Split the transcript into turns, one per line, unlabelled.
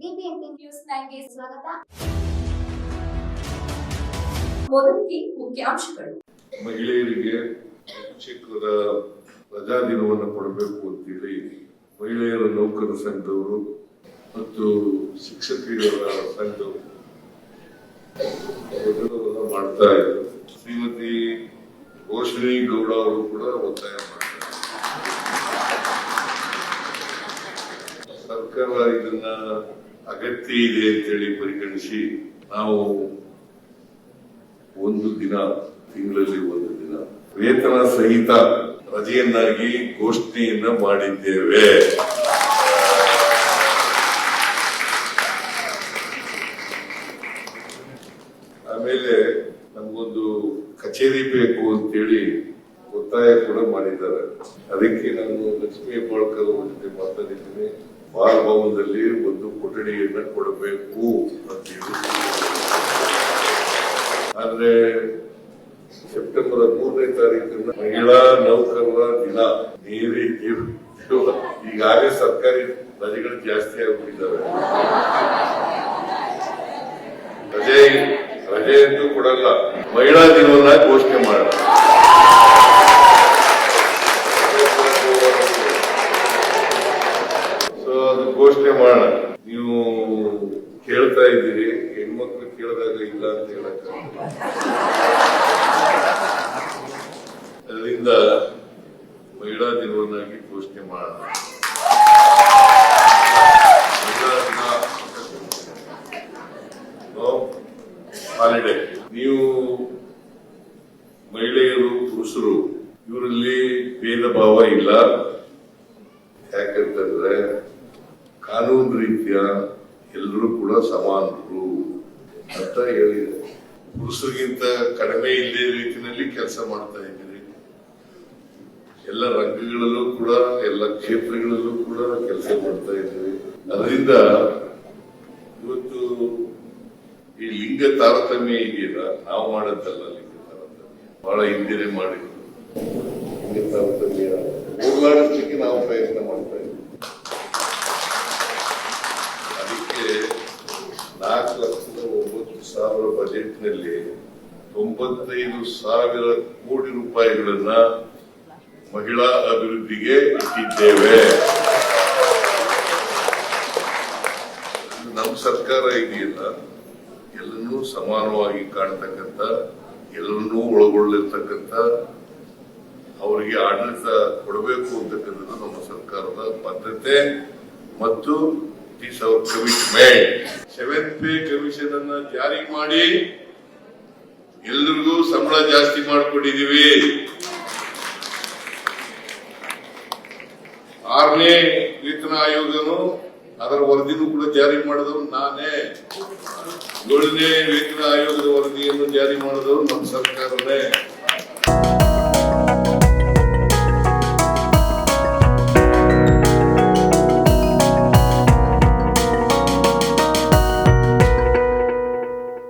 News ಸ್ವಾಗತ.
ಮೊದಲಿಗೆ ಮುಖ್ಯಾಂಶಗಳು.
ಮಹಿಳೆಯರಿಗೆ ಶಿಕ್ಷಕರ ರಜಾ ದಿನವನ್ನು ಕೊಡಬೇಕು ಅಂತೇಳಿ ಮಹಿಳೆಯರ ನೌಕರ ಸಂಘದವರು ಮತ್ತು ಶಿಕ್ಷಕಿಯರ ಸಂಘದವರು. ಮಾಡ್ತಾ ಇದ್ರು. ಶ್ರೀಮತಿ ಘೋಷಣಿ ಗೌಡ ಅವರು ಕೂಡ ಒತ್ತಾಯ ಮಾಡ್ತಾರೆ. ಸರ್ಕಾರ ಇದನ್ನ ಅಗತ್ಯ ಇದೆ ಅಂತೇಳಿ ಪರಿಗಣಿಸಿ ನಾವು ಒಂದು ದಿನ, ತಿಂಗಳಲ್ಲಿ ಒಂದು ದಿನ ವೇತನ ಸಹಿತ ರಜೆಯನ್ನಾಗಿ ಘೋಷಣೆಯನ್ನ ಮಾಡಿದ್ದೇವೆ. ಆಮೇಲೆ ನಮಗೊಂದು ಕಚೇರಿ ಬೇಕು ಅಂತೇಳಿ ಒತ್ತಾಯ ಕೂಡ ಮಾಡಿದ್ದಾರೆ. ಅದಕ್ಕೆ ನಾನು ಲಕ್ಷ್ಮೀ ಬಾಳ್ಕರ್ ಜೊತೆ ಮಾತಾಡಿದ್ದೀನಿ. ಬಾಲ್ ಭವನದಲ್ಲಿ ಒಂದು ಕೊಠಡಿಯನ್ನ ಕೊಡಬೇಕು ಅಂತೇಳಿ ಆದ್ರೆ ಸೆಪ್ಟೆಂಬರ್ ಮೂರನೇ ತಾರೀಕನ್ನ ಮಹಿಳಾ ನೌಕರರ ದಿನ ನೀರಿ ಈಗಾಗಲೇ ಸರ್ಕಾರಿ ರಜೆಗಳು ಜಾಸ್ತಿ ಆಗ್ಬಿಟ್ಟಿದ್ದಾವೆ. ರಜೆ ರಜೆ ಅಂತೂ ಕೊಡಲ್ಲ, ಮಹಿಳಾ ದಿನವನ್ನ ಘೋಷಣೆ ಮಾಡೋಣ ಸೊ, ಅದು ಘೋಷಣೆ ಮಾಡೋಣ. ಕೇಳ್ತಾ ಇದ್ದೀರಿ, ಹೆಣ್ಮಕ್ಳು ಕೇಳಿದಾಗ ಇಲ್ಲ ಅಂತ ಹೇಳಕ್ಕ ಅದರಿಂದ ಮಹಿಳಾ ದಿನವನ್ನಾಗಿ ಘೋಷಣೆ ಮಾಡೋಣ. ಹಾಲಿಡೇ ನೀವು ಮಹಿಳೆಯರು, ಪುರುಷರು, ಇವರಲ್ಲಿ ಭೇದ ಭಾವ ಇಲ್ಲ. ಎಲ್ಲರೂ ಕೂಡ ಸಮಾನರು ಅಂತ ಹೇಳಿದೆ. ಪುರುಷರಿಗಿಂತ ಕಡಿಮೆ ಇಲ್ಲದೆ ರೀತಿಯಲ್ಲಿ ಕೆಲಸ ಮಾಡ್ತಾ ಇದ್ದೀರಿ ಎಲ್ಲ ರಂಗಗಳಲ್ಲೂ ಕೂಡ, ಎಲ್ಲ ಕ್ಷೇತ್ರಗಳಲ್ಲೂ ಕೂಡ ಕೆಲಸ ಮಾಡ್ತಾ ಇದ್ದೀರಿ ಅದರಿಂದ ಇವತ್ತು ಈ ಲಿಂಗ ತಾರತಮ್ಯ ಇದೆಯಲ್ಲ, ನಾವು ಮಾಡೋದಲ್ಲ ಲಿಂಗ ತಾರತಮ್ಯ. ಬಹಳ ಹಿಂದೆನೆ ಮಾಡಿದ್ರು ಲಿಂಗ ತಾರತಮ್ಯ. ಹೋಗ್ಲಾಡಿಸ್ಲಿಕ್ಕೆ ನಾವು ಪ್ರಯತ್ನ ಮಾಡ್ತಾ ಇದ್ದೀವಿ ಅದಕ್ಕೆ ನಾಲ್ಕು ಲಕ್ಷದ ಬಜೆಟ್ ಬಜೆಟ್ನಲ್ಲಿ ತೊಂಬತ್ತೈದು ಸಾವಿರ ಕೋಟಿ ರೂಪಾಯಿಗಳನ್ನ ಮಹಿಳಾ ಅಭಿವೃದ್ಧಿಗೆ ಇಟ್ಟಿದ್ದೇವೆ. ನಮ್ಮ ಸರ್ಕಾರ ಇದೆಯಲ್ಲ ಎಲ್ಲರನ್ನೂ ಸಮಾನವಾಗಿ ಕಾಣ್ತಕ್ಕಂಥ ಎಲ್ಲರನ್ನೂ ಒಳಗೊಳ್ಳಿರ್ತಕ್ಕಂಥ, ಅವರಿಗೆ ಆಡಳಿತ ಕೊಡಬೇಕು ಅಂತಕ್ಕಂಥದ್ದು ನಮ್ಮ ಸರ್ಕಾರದ ಬದ್ಧತೆ. ಮತ್ತು ಇಸ್ ಅವರ್ ಕಮಿಷನ್ ಅನ್ನ ಜಾರಿ ಮಾಡಿ ಎಲ್ರಿಗೂ ಸಂಬಳ ಜಾಸ್ತಿ ಮಾಡಿಕೊಂಡಿದೀವಿ ಆರನೇ ವೇತನ ಆಯೋಗನು ಅದರ ವರದಿನೂ ಕೂಡ ಜಾರಿ ಮಾಡಿದವರು ನಾನೇ. ಏಳನೇ ವೇತನ ಆಯೋಗದ ವರದಿಯನ್ನು ಜಾರಿ ಮಾಡಿದವರು ನಮ್ಮ ಸರ್ಕಾರನೇ.